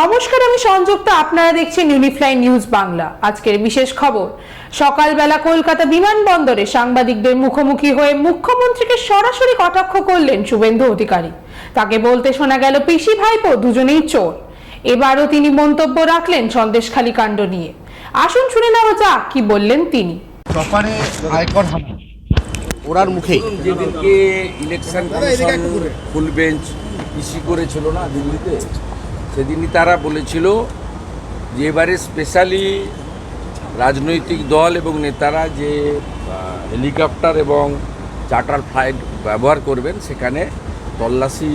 নমস্কার আমি সংযুক্ত। আপনারা দেখছেন ইউনিফ্লাই নিউজ বাংলা আজকের বিশেষ খবর সকালবেলা কলকাতা বিমানবন্দরে সাংবাদিকদের মুখোমুখি হয়ে মুখ্যমন্ত্রীকে সরাসরি কটাক্ষ করলেন শুভেন্দু অধিকারী। তাকে বলতে শোনা গেল পিসি ভাইপো দুজনেই চোর। এবারও তিনি মন্তব্য রাখলেন সন্দেশখালী কাণ্ড নিয়ে। আসুন শুনে নেওয়া যাক কি বললেন তিনি। আয়কর ওরার মুখেই। যেদিনকে election commission full bench issue করেছিল না দিল্লিতে? সেদিনই তারা বলেছিল যে এবারে স্পেশালি রাজনৈতিক দল এবং নেতারা যে হেলিকপ্টার এবং চার্টার ফ্লাইট ব্যবহার করবেন সেখানে তল্লাশি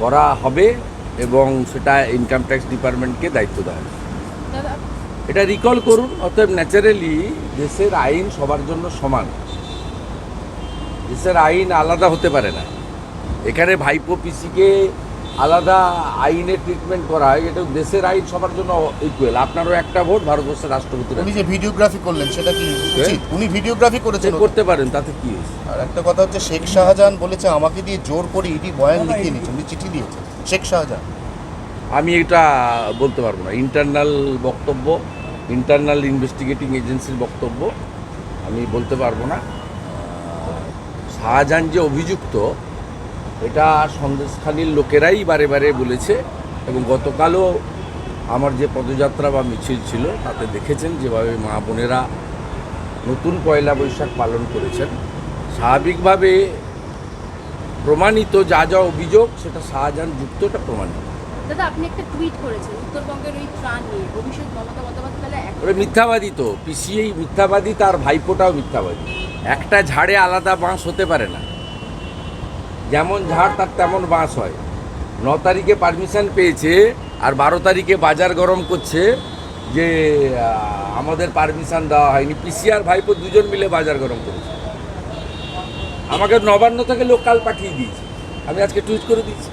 করা হবে এবং সেটা ইনকাম ট্যাক্স ডিপার্টমেন্টকে দায়িত্ব দেওয়া হবে। এটা রিকল করুন অতএব ন্যাচারালি দেশের আইন সবার জন্য সমান। দেশের আইন আলাদা হতে পারে না। এখানে ভাইপো পিসিকে আলাদা আইনে ট্রিটমেন্ট করা হয় এটা দেশের আইন সবার জন্য ইকুয়াল আপনারও একটা ভোট ভারতবর্ষের রাষ্ট্রপতির উনি যে ভিডিওগ্রাফি করলেন সেটা কি উচিত? উনি ভিডিওগ্রাফি করেছেন করতে পারেন তাতে কি হয়েছে? আর একটা কথা হচ্ছে শেখ শাহজাহান বলেছে আমাকে দিয়ে জোর করে ইডি বয়ান লিখিয়ে নিয়েছে। উনি চিঠি দিয়েছে শেখ শাহজাহান। আমি এটা বলতে পারব না। ইন্টারনাল বক্তব্য ইন্টারনাল ইনভেস্টিগেটিং এজেন্সির বক্তব্য আমি বলতে পারব না। শাহজাহান যে অভিযুক্ত এটা সন্দেশখালীর লোকেরাই বারে বারে বলেছে এবং গতকালও আমার যে পদযাত্রা বা মিছিল ছিল তাতে দেখেছেন যেভাবে মা বোনেরা নতুন পয়লা বৈশাখ পালন করেছেন। স্বাভাবিকভাবে প্রমাণিত যা যা অভিযোগ সেটা শাহজাহান যুক্ত এটা প্রমাণিত। দাদা আপনি একটা টুইট করেছেন উত্তরবঙ্গের ওই ত্রাণ নিয়ে অভিষেক মমতা বন্দ্যোপাধ্যায় মিথ্যাবাদী তো পিসিএই মিথ্যাবাদী তার ভাইপোটাও মিথ্যাবাদী। একটা ঝাড়ে আলাদা বাঁশ হতে পারে না। যেমন ঝাড়, তার তেমন বাঁশ হয়। ন তারিখে পারমিশন পেয়েছে আর বারো তারিখে বাজার গরম করছে যে আমাদের পারমিশন দেওয়া হয়নি। পিসি আর ভাইপো দুজন মিলে বাজার গরম করেছে। আমাকে নবান্ন থেকে লোকাল পাঠিয়ে দিয়েছে। আমি আজকে টুইট করে দিয়েছি।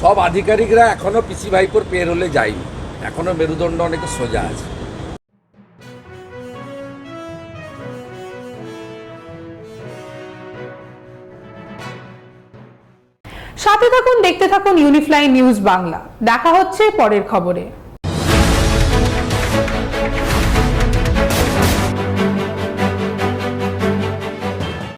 সব আধিকারিকরা এখনও পিসি ভাইপোর পের হলে যায়নি। এখনও মেরুদণ্ড অনেকে সোজা আছে। সাথে থাকুন দেখতে থাকুন ইউনিফ্লাই নিউজ বাংলা। দেখা হচ্ছে পরের খবরে।